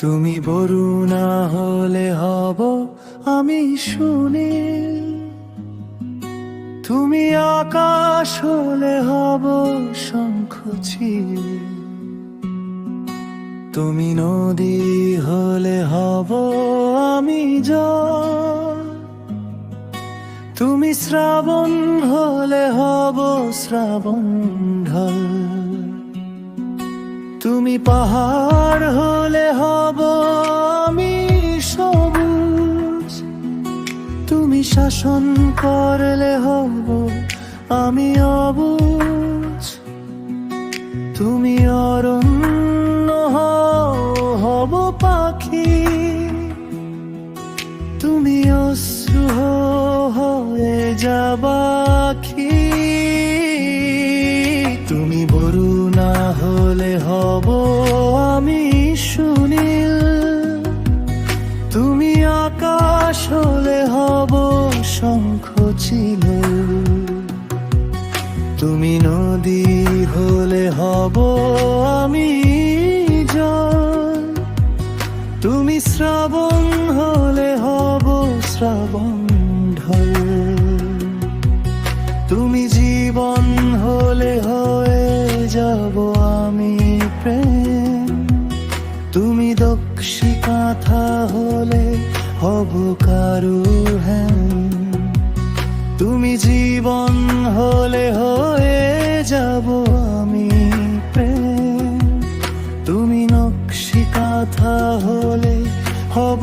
তুমি বরুণা হলে হব আমি শুনি তুমি আকাশ হলে হব শঙ্খচিল তুমি নদী হলে হব আমি জল। তুমি শ্রাবণ হলে হব শ্রাবণ ঢল। তুমি পাহাড় হলে হব আমি সবুজ। তুমি শাসন করলে হব আমি অবুজ। তুমি অরণ্য শঙ্খ ছিল। তুমি নদী হলে হব আমি তুমি শ্রাবণ হলে হব শ্রাবণ ঢল। তুমি জীবন হলে হয়ে যাব আমি প্রেম। তুমি দক্ষী কাঁথা হলে হব কারু কাঁথা হলে হব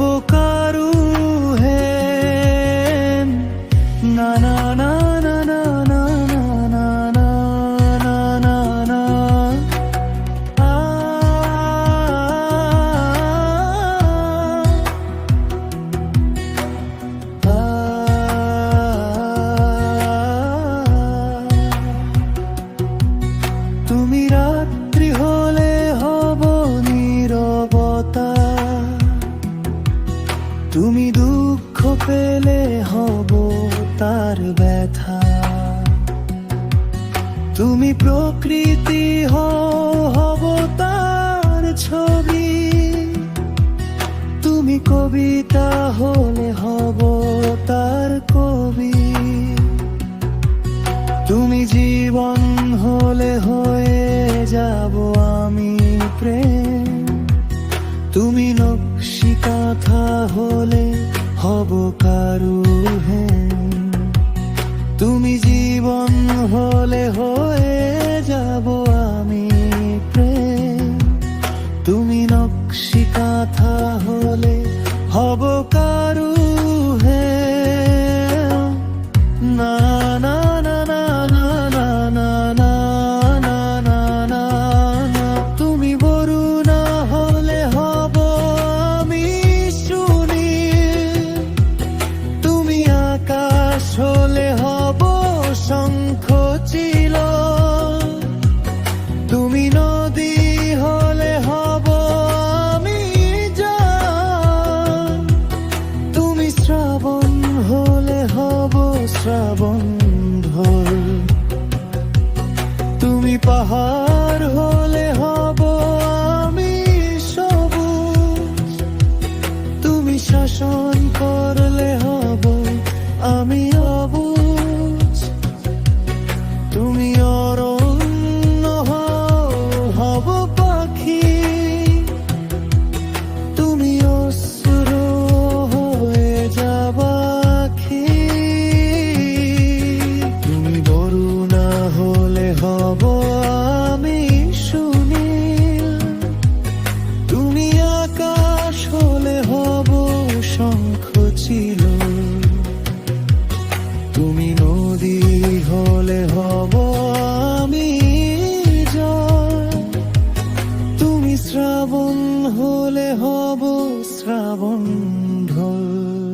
তার ব্যথা। তুমি প্রকৃতি হব তার ছবি। তুমি কবিতা হলে হব তার কবি। তুমি জীবন হলে হয়ে যাব আমি প্রেম। তুমি নকশি কাঁথা হলে হব কারু হ্যাঁ তুমি যে তুমি নদী হলে হব আমি তুমি শ্রাবণ হলে হব শ্রাবণ ঢোল।